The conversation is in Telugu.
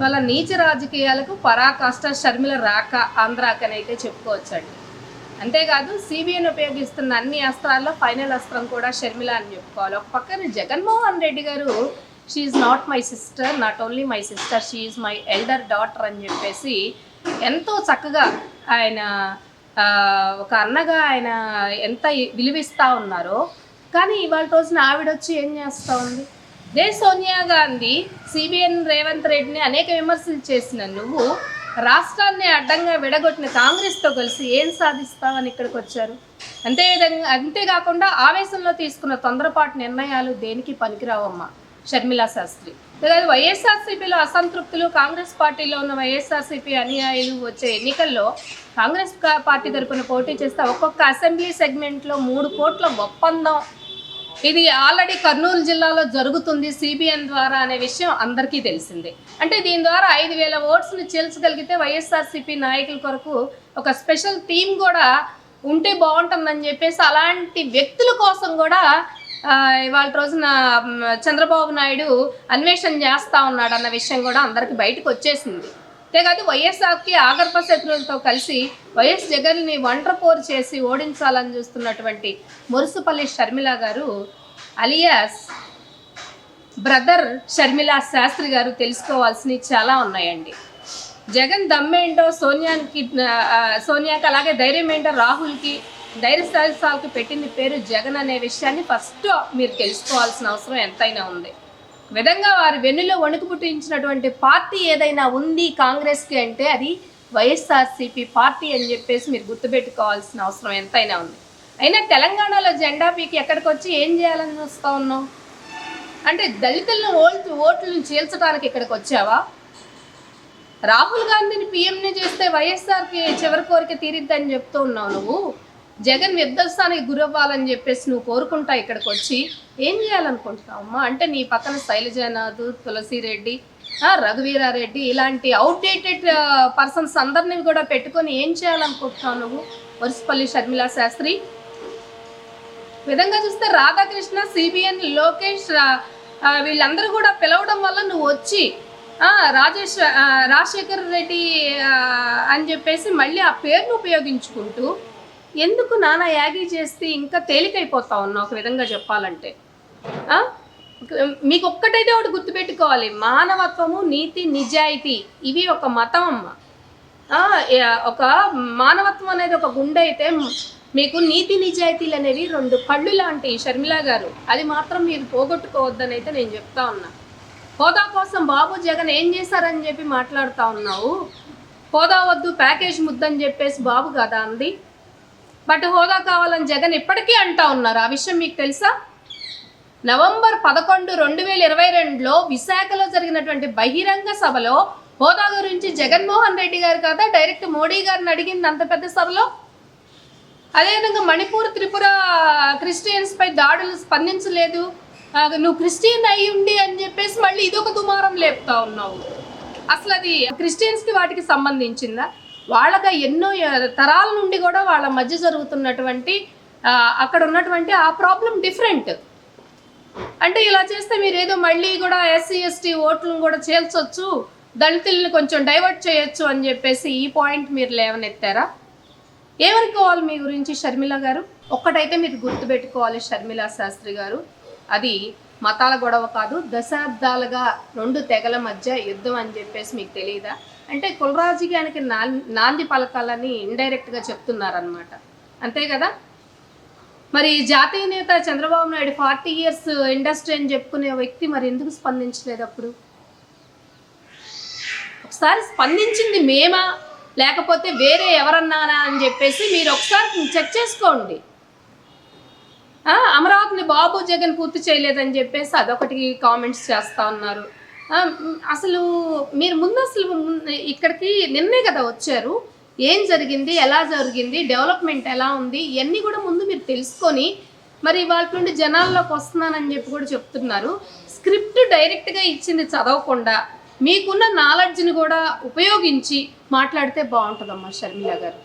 వాళ్ళ నీచ రాజకీయాలకు పరాకాష్ట షర్మిల రాక ఆంధ్రాకని అయితే చెప్పుకోవచ్చండి. అంతేకాదు సిబిఐని ఉపయోగిస్తున్న అన్ని అస్త్రాల్లో ఫైనల్ అస్త్రం కూడా షర్మిల అని చెప్పుకోవాలి. ఒక పక్కన Jaganmohan Reddy garu she's not my sister not only my sister she's my elder daughter అని చెప్పేసి ఎంతో చక్కగా ఆయన ఒక అన్నగా ఆయన ఎంత విలువిస్తూ ఉన్నారో కానీ ఇవాళ రోజున ఆవిడ వచ్చి ఏం చేస్తూ ఉంది? అదే సోనియా గాంధీ సిబిఎన్ రేవంత్ రెడ్డిని అనేక విమర్శలు చేసిన నువ్వు రాష్ట్రాన్ని అడ్డంగా విడగొట్టిన కాంగ్రెస్తో కలిసి ఏం సాధిస్తావని ఇక్కడికి వచ్చారు? అంతేవిధంగా అంతేకాకుండా ఆవేశంలో తీసుకున్న తొందరపాటు నిర్ణయాలు దేనికి పనికిరావమ్మా? షర్మిలా శాస్త్రి. లేదా వైఎస్ఆర్సీపీలో అసంతృప్తులు కాంగ్రెస్ పార్టీలో ఉన్న వైఎస్ఆర్సీపీ అనుయాయులు వచ్చే ఎన్నికల్లో కాంగ్రెస్ పార్టీ తరపున పోటీ చేస్తే ఒక్కొక్క అసెంబ్లీ సెగ్మెంట్లో మూడు కోట్ల ఒప్పందం ఇది ఆల్రెడీ కర్నూలు జిల్లాలో జరుగుతుంది సిబిఎన్ ద్వారా అనే విషయం అందరికీ తెలిసిందే. అంటే దీని ద్వారా ఐదు వేల ఓట్స్ని చేల్చగలిగితే వైఎస్ఆర్సీపీ నాయకుల కొరకు ఒక స్పెషల్ టీం కూడా ఉంటే బాగుంటుందని చెప్పేసి అలాంటి వ్యక్తుల కోసం కూడా ఇవాళ రోజున చంద్రబాబు నాయుడు అన్వేషణ చేస్తా ఉన్నాడు అన్న విషయం కూడా అందరికి బయటకు వచ్చేసింది. అంతేకాదు వైఎస్ఆర్కి ఆగర్భ శత్రువులతో కలిసి వైఎస్ జగన్ని ఒంటరిపోరు చేసి ఓడించాలని చూస్తున్నటువంటి మురుసుపల్లి షర్మిల గారు అలియాస్ బ్రదర్ షర్మిలా శాస్త్రి గారు తెలుసుకోవాల్సినవి చాలా ఉన్నాయండి. జగన్ దమ్మేంటో సోనియాకి సోనియాకి అలాగే ధైర్యం ఏంటో రాహుల్కి ధైర్య సాహసాలకి పెట్టిన పేరు జగన్ అనే విషయాన్ని ఫస్ట్ మీరు తెలుసుకోవాల్సిన అవసరం ఎంతైనా ఉంది. విధంగా వారి వెన్నులో వణుకు పుట్టించినటువంటి పార్టీ ఏదైనా ఉంది కాంగ్రెస్కి అంటే అది వైఎస్ఆర్సీపీ పార్టీ అని చెప్పేసి మీరు గుర్తుపెట్టుకోవాల్సిన అవసరం ఎంతైనా ఉంది. అయినా తెలంగాణలో జెండా పీకి ఎక్కడికి వచ్చి ఏం చేయాలని చూస్తూ ఉన్నావు? అంటే దళితులను ఓట్లు ఓట్లను చీల్చడానికి ఇక్కడికి వచ్చావా? రాహుల్ గాంధీని పీఎంని చేస్తే వైఎస్ఆర్కి చివరి కోరిక తీరిద్దని చెప్తూ ఉన్నావు నువ్వు. జగన్ విధ్వంసానికి గురవ్వాలని చెప్పేసి నువ్వు కోరుకుంటా ఇక్కడికి వచ్చి ఏం చేయాలనుకుంటున్నావమ్మా? అంటే నీ పక్కన శైలజనాథ్ తులసిరెడ్డి రఘువీరారెడ్డి ఇలాంటి అవుట్డేటెడ్ పర్సన్స్ అందరినీ కూడా పెట్టుకొని ఏం చేయాలనుకుంటున్నావు నువ్వు? వరుసపల్లి షర్మిలా శాస్త్రి విధంగా చూస్తే రాధాకృష్ణ సిబిఎన్ లోకేష్ వీళ్ళందరూ కూడా పిలవడం వల్ల నువ్వు వచ్చి ఆ, రాజేష్ రాజశేఖర్ రెడ్డి అని చెప్పేసి మళ్ళీ ఆ పేరును ఉపయోగించుకుంటూ ఎందుకు నానా యాగి చేస్తే ఇంకా తేలికైపోతా ఉన్నావు ఒక విధంగా చెప్పాలంటే? మీకు ఒక్కటైతే ఒకటి గుర్తుపెట్టుకోవాలి. మానవత్వము నీతి నిజాయితీ ఇవి ఒక మతం అమ్మ. ఒక మానవత్వం అనేది ఒక గుండె అయితే మీకు నీతి నిజాయితీలు అనేవి రెండు కళ్ళు లాంటి షర్మిల గారు. అది మాత్రం మీరు పోగొట్టుకోవద్దని అయితే నేను చెప్తా ఉన్నా. హోదా కోసం బాబు జగన్ ఏం చేశారని చెప్పి మాట్లాడుతా ఉన్నావు. హోదా వద్దు ప్యాకేజ్ ముద్దని చెప్పేసి బాబు కదా అంది. బట్ హోదా కావాలని జగన్ ఇప్పటికీ అంటా ఉన్నారు. ఆ విషయం మీకు తెలుసా? నవంబర్ పదకొండు రెండు వేల ఇరవై రెండులో విశాఖలో జరిగినటువంటి బహిరంగ సభలో హోదా గురించి జగన్మోహన్ రెడ్డి గారు కదా? డైరెక్ట్ మోడీ గారిని అడిగింది అంత పెద్ద సభలో? అదేవిధంగా మణిపూర్ త్రిపుర క్రిస్టియన్స్ పై దాడులు స్పందించలేదు. నువ్వు క్రిస్టియన్ అయి ఉండి అని చెప్పేసి మళ్ళీ ఇదొక దుమారం లేపుతా ఉన్నావు. అసలు అది క్రిస్టియన్స్కి వాటికి సంబంధించిందా? వాళ్ళకి ఎన్నో తరాల నుండి కూడా వాళ్ళ మధ్య జరుగుతున్నటువంటి అక్కడ ఉన్నటువంటి ఆ ప్రాబ్లం డిఫరెంట్. అంటే ఇలా చేస్తే మీరు ఏదో మళ్ళీ కూడా ఎస్సీ ఎస్టీ ఓట్లను కూడా చేల్చొచ్చు దళితుల్ని కొంచెం డైవర్ట్ చేయొచ్చు అని చెప్పేసి ఈ పాయింట్ మీరు లేవనెత్తారా? ఏమనుకోవాలి మీ గురించి? షర్మిల గారు? ఒక్కటైతే మీరు గుర్తుపెట్టుకోవాలి షర్మిల శాస్త్రి గారు. అది మతాల గొడవ కాదు దశాబ్దాలుగా రెండు తెగల మధ్య యుద్ధం అని చెప్పేసి మీకు తెలియదా? అంటే కులరాజకీయానికి నాన్ నాంది పలకాలని ఇండైరెక్ట్గా చెప్తున్నారనమాట అంతే కదా? మరి జాతీయ నేత Chandrababu Naidu forty years industry అని చెప్పుకునే వ్యక్తి మరి ఎందుకు స్పందించలేదు అప్పుడు? ఒకసారి స్పందించింది మేమా? లేకపోతే వేరే ఎవరన్నానా అని చెప్పేసి మీరు ఒకసారి చెక్ చేసుకోండి. అమరావతిని బాబు జగన్ పూర్తి చేయలేదని చెప్పేసి అదొకటి కామెంట్స్ చేస్తా ఉన్నారు. అసలు మీరు ముందు అసలు ఇక్కడికి నిన్నే కదా వచ్చారు. ఏం జరిగింది? ఎలా జరిగింది? డెవలప్మెంట్ ఎలా ఉంది? ఇవన్నీ కూడా ముందు మీరు తెలుసుకొని మరి వాళ్ళ నుండి జనాల్లోకి వస్తున్నానని చెప్పి కూడా చెప్తున్నారు. స్క్రిప్ట్ డైరెక్ట్గా ఇచ్చింది చదవకుండా. మీకున్న నాలెడ్జ్ని కూడా ఉపయోగించి మాట్లాడితే బాగుంటుందమ్మా షర్మిల గారు.